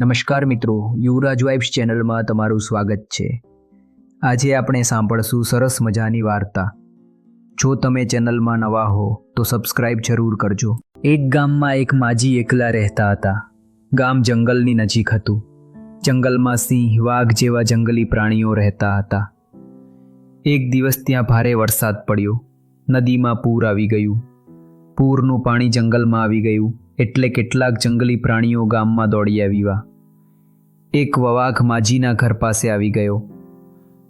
નમસ્કાર મિત્રો, યુવરાજ વાઇબ્સ ચેનલમાં તમારું સ્વાગત છે. આજે આપણે સાંભળશું સરસ મજાની વાર્તા. જો તમે ચેનલમાં નવા હો, તો સબસ્ક્રાઇબ જરૂર કરજો. એક ગામમાં એક માજી એકલા રહેતા હતા. ગામ જંગલની નજીક હતું. જંગલમાં સિંહ, વાઘ જેવા જંગલી પ્રાણીઓ રહેતા હતા. એક દિવસ ત્યાં ભારે વરસાદ પડ્યો. નદીમાં પૂર આવી ગયું. પૂરનું પાણી જંગલમાં આવી ગયું. એટલે કેટલાક જંગલી પ્રાણીઓ ગામમાં દોડી આવ્યા. એક વાઘ માજીના ઘર પાસે આવી ગયો.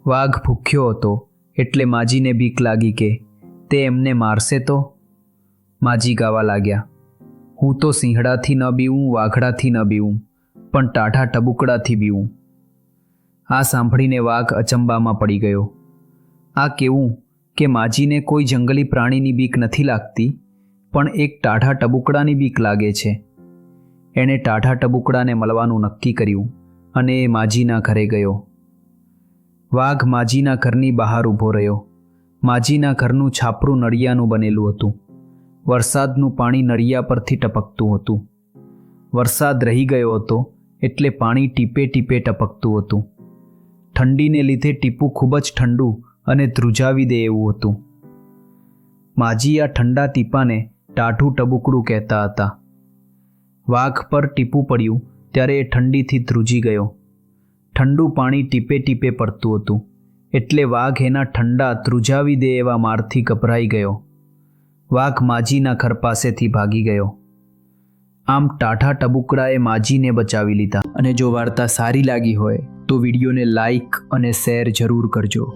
વાઘ ભૂખ્યો હતો, એટલે માજીને બીક લાગી કે, તે એમને મારશે તો? માજી ગાવા લાગ્યા. હું તો સિંહડાથી ન બીવું, વાઘડાથી ન બીવું, પણ ટાઢા ટબુકડાથી બીવું. આ સાંભળીને વાઘ અચંબામાં પડી ગયો. આ કેવું કે માજીને કોઈ જંગલી પ્રાણીની બીક નથી લાગતી? પણ એક ટાઢા ટબુકડાની બીક લાગે છે. એણે ટાઢા ટબુકડાને મળવાનું નક્કી કર્યું અને એ માજીના ઘરે ગયો. વાઘ માજીના ઘરની બહાર ઊભો રહ્યો. માજીના ઘરનું છાપરું નળિયાનું બનેલું હતું. વરસાદનું પાણી નળિયા પરથી ટપકતું હતું. વરસાદ રહી ગયો હતો એટલે પાણી ટીપે ટીપે ટપકતું હતું. ઠંડીને લીધે ટીપું ખૂબ જ ઠંડુ અને ધ્રુજાવી દે એવું હતું. માજી આ ઠંડા ટીપાને ટાઢું ટબુકડું કહેતા હતા. વાઘ પર ટીપું પડ્યું ત્યારે એ ઠંડીથી ધ્રુજી ગયો. ઠંડુ પાણી ટીપે ટીપે પડતું હતું. એટલે વાઘ એના ઠંડા ધ્રુજાવી દે એવા મારથી ગભરાઈ ગયો. વાઘ માજીના ઘર પાસેથી ભાગી ગયો. આમ ટાઢા ટબુકડાએ માજીને બચાવી લીધા. અને જો વાર્તા સારી લાગી હોય તો વિડીયોને લાઈક અને શેર જરૂર કરજો.